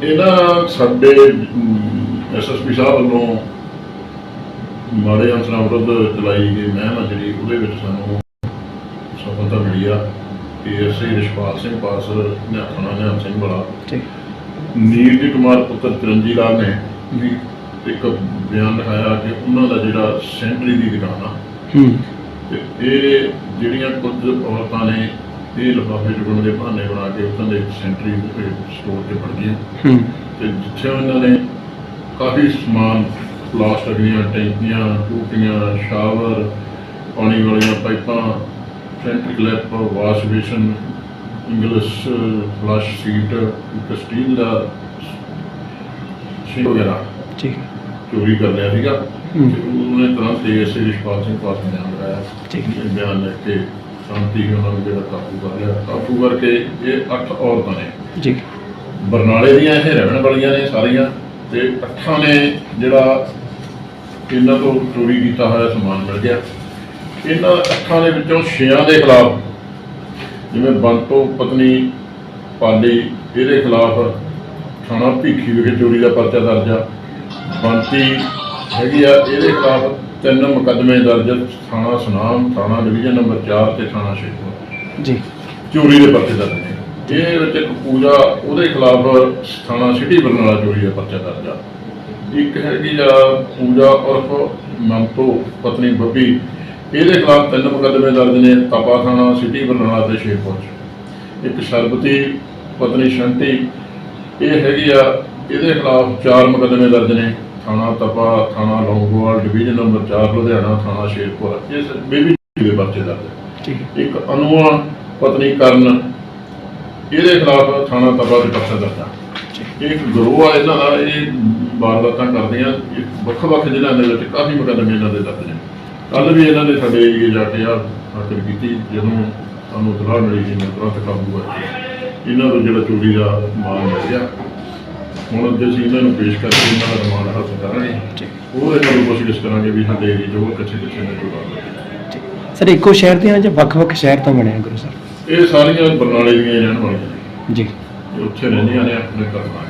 ਸਾਡੇ ਐਸਐਸਪੀ ਸਾਹਿਬ ਵੱਲੋਂ ਮਾੜੇ ਅੰਸਰਾਂ ਵਿਰੁੱਧ ਚਲਾਈ ਗਈ ਮੁਹਿੰਮ ਜਿਹੜੀ ਉਹਦੇ ਵਿੱਚ ਸਾਨੂੰ ਸਫਲਤਾ ਮਿਲੀ ਆ। ਏਐਸਆਈ ਰਿਸ਼ਪਾਲ ਸਿੰਘ ਪਾਸ ਨਿਹੱਥਣਾ ਨਿਹੱਥ ਸਿੰਘ ਵਾਲਾ। ਠੀਕ। ਨੀਰਜ ਕੁਮਾਰ ਪੁੱਤਰ ਚਰਨਜੀਤ ਲਾਲ ਨੇ ਵੀ ਇੱਕ ਬਿਆਨ ਲਿਖਾਇਆ ਕਿ ਉਹਨਾਂ ਦਾ ਜਿਹੜਾ ਸੈਂਟਰੀ ਦੀ ਦੁਕਾਨ ਆ ਹੂੰ। ਤੇ ਇਹ ਜਿਹੜੀਆਂ ਕੁਝ ਔਰਤਾਂ ਨੇ ਇਹ ਲਿਫਾਫੇ ਚੁਗਣ ਦੇ ਬਹਾਨੇ ਬਣਾ ਕੇ ਉਹਨਾਂ ਦੇ ਸੈਂਟਰੀ ਸਟੋਰ ਤੇ ਵੜ ਹੂੰ। ਤੇ ਜਿੱਥੇ ਉਹਨਾਂ ਨੇ ਕਾਫੀ ਸਮਾਨ ਪਲਾਸਟਿਕ ਦੀਆਂ ਟੈਂਕੀਆਂ ਟੂਟੀਆਂ ਸ਼ਾਵਰ ਪਾਣੀ ਵਾਲੀਆਂ ਪਾਈਪਾਂ ਸੈਂਟਰੀ clap wash basin English flush seat ਇੱਕ ਸਟੀਲ ਦਾ ਸੀ ਵਗੈਰਾ ਠੀਕ ਚੋਰੀ ਕਰ ਲਿਆ ਸੀਗਾ। ਤੇ ਉਹਨੇ ਤੁਰੰਤ ਏਐਸਏ ਰਿਸ਼ਪਾਲ ਸਿੰਘ ਪਾਸ ਬਿਆਨ ਲਗਾਇਆ ਠੀਕ। ਬਿਆਨ ਲਿਖ ਕੇ ਸ਼ਾਂਤੀ ਉਹਨਾਂ ਨੂੰ ਜਿਹੜਾ ਕਾਬੂ ਕਰ ਲਿਆ। ਕਾਬੂ ਕਰਕੇ ਇਹ ਅੱਠ ਔਰਤਾਂ ਨੇ। ਜੀ। ਬਰਨਾਲੇ ਦੀਆਂ ਇਹ ਰਹਿਣ ਵਾਲੀਆਂ ਨੇ ਸਾਰੀਆਂ ਤੇ ਅੱਠਾਂ ਨੇ ਜਿਹੜਾ ਇਹਨਾਂ ਤੋਂ ਚੋਰੀ ਕੀਤਾ ਹੋਇਆ ਸਮਾਨ ਮਿਲ ਗਿਆ। ਇਹਨਾਂ ਅੱਠਾਂ ਦੇ ਵਿੱਚੋਂ ਛੇਆਂ ਦੇ ਖਿਲਾਫ ਜਿਵੇਂ ਬੰਤੋ ਪਤਨੀ ਪਾਲੀ ਇਹਦੇ ਖਿਲਾਫ ਥਾਣਾ ਭੀਖੀ ਵਿਖੇ ਚੋਰੀ ਦਾ ਪਰਚਾ ਦਰਜ ਆ। ਬੰਤੀ ਹੈਗੀ ਆ ਇਹਦੇ ਖਿਲਾਫ ਤਿੰਨ ਮੁਕੱਦਮੇ ਦਰਜ ਥਾਣਾ ਸੁਨਾਮ ਥਾਣਾ ਡਿਵੀਜ਼ਨ ਨੰਬਰ 4 ਤੇ ਥਾਣਾ ਸ਼ੇਖਪੁਰ ਜੀ। ਚੋਰੀ ਦੇ ਪਰਚੇ ਦਰਜ ਨੇ। ਇਹ ਵਿੱਚ ਇੱਕ ਪੂਜਾ ਉਹਦੇ ਖਿਲਾਫ ਥਾਣਾ ਸਿਟੀ ਬਰਨਾਲਾ ਚੋਰੀ ਦਾ ਪਰਚਾ ਦਰਜ ਆ। ਇੱਕ ਹੈਗੀ ਆ ਪੂਜਾ ਉਰਫ ਮੰਤੋ ਪਤਨੀ ਬੱਬੀ। ਇਹਦੇ ਖਿਲਾਫ ਤਿੰਨ ਮੁਕੱਦਮੇ ਦਰਜ ਨੇ ਤਪਾ ਥਾਣਾ ਸਿਟੀ ਬਰਨਾਲਾ ਤੇ ਸ਼ੇਰਪੁਰ 'ਚ। ਇੱਕ ਸਰਬਤੀ ਪਤਨੀ ਸ਼ੰਤੀ ਇਹ ਹੈਗੀ ਆ ਇਹਦੇ ਖਿਲਾਫ ਚਾਰ ਮੁਕੱਦਮੇ ਦਰਜ ਨੇ। ਥਾਣਾ ਤਪਾ ਥਾਣਾ ਲੌਂਗੋਵਾਲ ਡਿਵੀਜ਼ਨ ਨੰਬਰ 4 ਲੁਧਿਆਣਾ ਥਾਣਾ ਸ਼ੇਰਪੁਰ। ਇਸ ਬੇਬੀ ਦੇ ਨੇ ਠੀਕ ਇੱਕ ਅਨੁਆ ਪਤਨੀ ਕਰਨ ਇਹਦੇ ਖਿਲਾਫ ਥਾਣਾ ਤਪਾ ਦੇ ਪਰਚਾ ਦਰਜ ਆ ਇੱਕ ਗਰੋਹ ਆ ਇਹਨਾਂ ਦਾ ਇਹ ਵਾਰਦਾਤਾਂ ਕਰਦੇ ਆ ਇਹ ਵੱਖ-ਵੱਖ ਜ਼ਿਲ੍ਹਿਆਂ ਦੇ ਵਿੱਚ ਕਾਫੀ ਮੁਕੱਦਮੇ ਇਹਨਾਂ ਦੇ ਦਰਜ ਨੇ। ਕੱਲ ਵੀ ਇਹਨਾਂ ਨੇ ਸਾਡੇ ਏਰੀਏ ਜਾ ਕੇ ਆ ਹਾਕਰ ਕੀਤੀ ਜਦੋਂ ਸਾਨੂੰ ਇਤਲਾਹ ਮਿਲੀ ਕਿ ਮੈਂ ਤੁਰੰਤ ਕਾਬੂ ਕਰਕੇ ਇਹਨਾਂ ਤੋਂ ਜਿਹੜਾ ਚੋਰੀ ਦਾ ਮਾਲ ਮਿਲ ਗਿਆ ਹੁਣ ਅੱਜ ਅਸੀਂ ਇਹਨਾਂ ਨੂੰ ਪੇਸ਼ ਕਰਕੇ ਇਹਨਾਂ ਦਾ ਰਿਮਾਂਡ ਹਾਸਲ ਕਰਾਂਗੇ ਠੀਕ। ਉਹ ਇਹਨਾਂ ਨੂੰ ਕੋਸ਼ਿਸ਼ ਕਰਾਂਗੇ ਵੀ ਸਾਡੇ ਏਰੀਏ 'ਚ ਉਹ ਕਿੱਥੇ ਕਿੱਥੇ ਨੇ ਚੋਰੀ ਠੀਕ। ਸਰ ਇੱਕੋ ਸ਼ਹਿਰ ਦੇ ਆ ਜਾਂ ਵੱਖ-ਵੱਖ ਸ਼ਹਿਰ ਤੋਂ ਬਣੇ ਆ ਗੁਰੂ ਸਰ ਇਹ ਸਾਰੀਆਂ ਬਰਨਾਲੇ ਦੀਆਂ ਰਹਿਣ ਵਾਲੀਆਂ ਜੀ। ਉੱਥੇ ਰਹਿੰਦੀਆਂ ਨੇ ਆਪਣੇ ਘਰ ਨਾਲ।